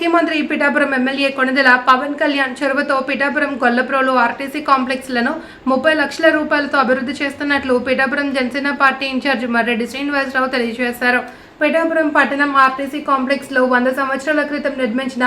ముఖ్యమంత్రి పిఠాపురం ఎమ్మెల్యే కొణిదెల పవన్ కళ్యాణ్ చొరవతో పిఠాపురం గొల్లప్రోలు ఆర్టీసీ కాంప్లెక్స్లను ముప్పై లక్షల రూపాయలతో అభివృద్ధి చేస్తున్నట్లు పిఠాపురం జనసేన పార్టీ ఇన్ఛార్జ్ మర్రెడ్డి శ్రీనివాసరావు తెలియజేశారు. పిఠాపురం పట్టణం ఆర్టీసీ కాంప్లెక్స్లో వంద సంవత్సరాల క్రితం నిర్మించిన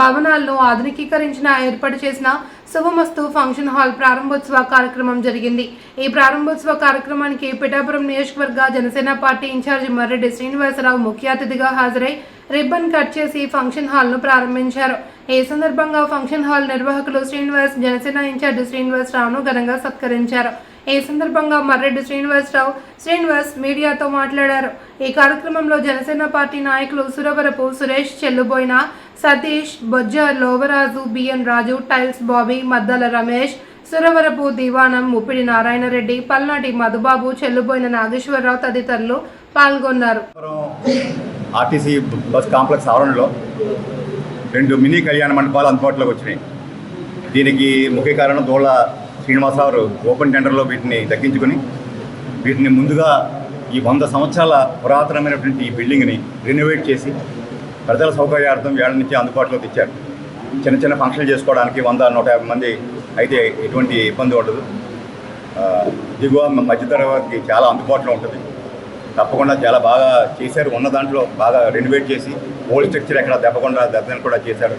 భవనాలను ఆధునికీకరించిన ఏర్పాటు చేసిన శుభమస్తు ఫంక్షన్ హాల్ ప్రారంభోత్సవ కార్యక్రమం జరిగింది. ఈ ప్రారంభోత్సవ కార్యక్రమానికి పిఠాపురం నియోజకవర్గ జనసేన పార్టీ ఇన్ఛార్జ్ మర్రెడ్డి శ్రీనివాసరావు ముఖ్య అతిథిగా హాజరై రిబ్బన్ కట్ చేసి ఫంక్షన్ హాల్ను ప్రారంభించారు. ఈ సందర్భంగా ఫంక్షన్ హాల్ నిర్వాహకులు శ్రీనివాస్ జనసేన ఇన్ఛార్జ్ శ్రీనివాసరావును ఘనంగా సత్కరించారు. ఈ సందర్భంగా మర్రెడ్డి శ్రీనివాసరావు శ్రీనివాస్ మీడియాతో మాట్లాడారు. ఈ కార్యక్రమంలో జనసేన పార్టీ నాయకులు Suravarapu Suresh Chelluboina Satish Bojja Lovaraju BN Raju tiles Bobby Maddala Ramesh Suravarapu Divanam Muppidi Narayanareddy Palnati Madhubabu Chelluboina Nageswararao తదితరులు పాల్గొన్నారు. ఆర్టీసీ బస్ కాంప్లెక్స్ ఆవరణలో రెండు మినీ కళ్యాణ మండపాలు అందుబాటులోకి వచ్చినాయి. దీనికి ముఖ్య కారణం దోళ శ్రీనివాసరావు ఓపెన్ టెండర్లో వీటిని దక్కించుకొని వీటిని ముందుగా ఈ వంద సంవత్సరాల పురాతనమైనటువంటి ఈ బిల్డింగ్ని రెనోవేట్ చేసి ప్రజల సౌకర్యార్థం వేళ నుంచి అందుబాటులో తెచ్చారు చిన్న చిన్న ఫంక్షన్లు చేసుకోవడానికి వంద నూట యాభై మంది అయితే ఎటువంటి ఇబ్బంది ఉండదు దిగువ మధ్యతరగతికి చాలా అందుబాటులో ఉంటుంది. తప్పకుండా చాలా బాగా చేశారు. ఉన్న దాంట్లో బాగా రెనోవేట్ చేసి ఓల్డ్ స్ట్రక్చర్ ఎక్కడ దెబ్బకుండా దెబ్బని కూడా చేశారు.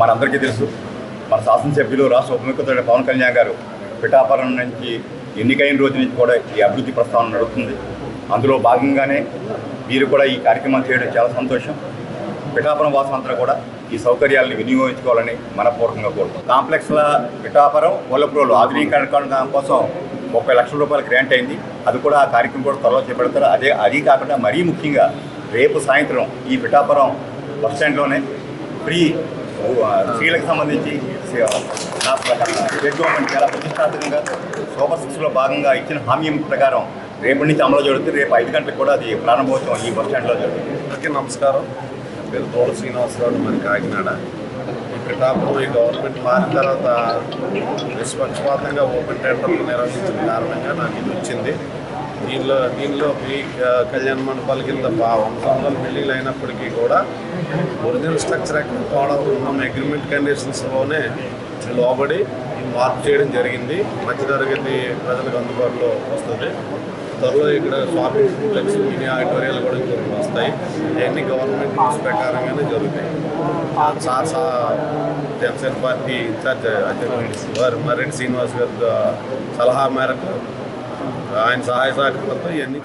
మనందరికీ తెలుసు మన శాసనసభ్యులు రాష్ట్ర ఉప ముఖ్యమంత్రి పవన్ కళ్యాణ్ గారు పిఠాపురం నుంచి ఎన్నికైన రోజు నుంచి కూడా ఈ అభివృద్ధి ప్రస్తావన నడుస్తుంది అందులో భాగంగానే మీరు కూడా ఈ కార్యక్రమం చేయడం చాలా సంతోషం. పిఠాపురం వాసులంతా కూడా ఈ సౌకర్యాలను వినియోగించుకోవాలని మనపూర్వకంగా కోరుకుంటాం కాంప్లెక్స్ల పిఠాపురం ఒల్లప్రోలు ఆధునీకరణ కోసం ముప్పై లక్షల రూపాయలు గ్రాంట్ అయింది. అది కూడా ఆ కార్యక్రమం కూడా త్వరలో చేపడతారు. అదే అది కాకుండా మరీ ముఖ్యంగా రేపు సాయంత్రం ఈ పిఠాపురం బస్ స్టాండ్లోనే ఫ్రీ స్త్రీలకు సంబంధించి స్టేట్ గవర్నమెంట్ చాలా ప్రతిష్టాత్మకంగా సూపర్ సిక్స్లో భాగంగా ఇచ్చిన హామీ ప్రకారం రేపటి నుంచి అమలు జరుగుతుంది. రేపు ఐదు గంటలకు కూడా అది ప్రారంభోత్సవం ఈ బస్ స్టాండ్లో జరుగుతుంది. నమస్కారం. పేరు తోడ శ్రీనివాసరావు మరి కాకినాడ. పిఠాపురం ఈ గవర్నమెంట్ మారిన తర్వాత నిష్పక్షపాతంగా ఓపెన్ టెండర్లు నిర్వహించిన కారణంగా నాకు ఇది వచ్చింది. దీనిలో దీనిలో మీ కళ్యాణ మండపాల కింద బా వంద వందల బిల్డింగ్లు అయినప్పటికీ కూడా ఒరిజినల్ స్ట్రక్చర్ ఎక్కడ కూడా ఉన్న అగ్రిమెంట్ కండిషన్స్లోనే లోబడి మార్పు చేయడం జరిగింది. మధ్యతరగతి ప్రజలకు అందుబాటులో వస్తుంది. త్వరలో ఇక్కడ షాపింగ్ కాంప్లెక్స్ మినీ ఆడిటోరియాలు కూడా ఇంకొకటి వస్తాయి. ఇవన్నీ గవర్నమెంట్ రూల్స్ ప్రకారంగానే జరుగుతాయి. సార్ సా జనసేన పార్టీ ఇన్ఛార్జ్ అధ్యక్షుడు వారు మర్రెడ్డి శ్రీనివాస్ గారి సలహా మేరకు ఆయన సహాయ సహకారాలతో ఇవన్నీ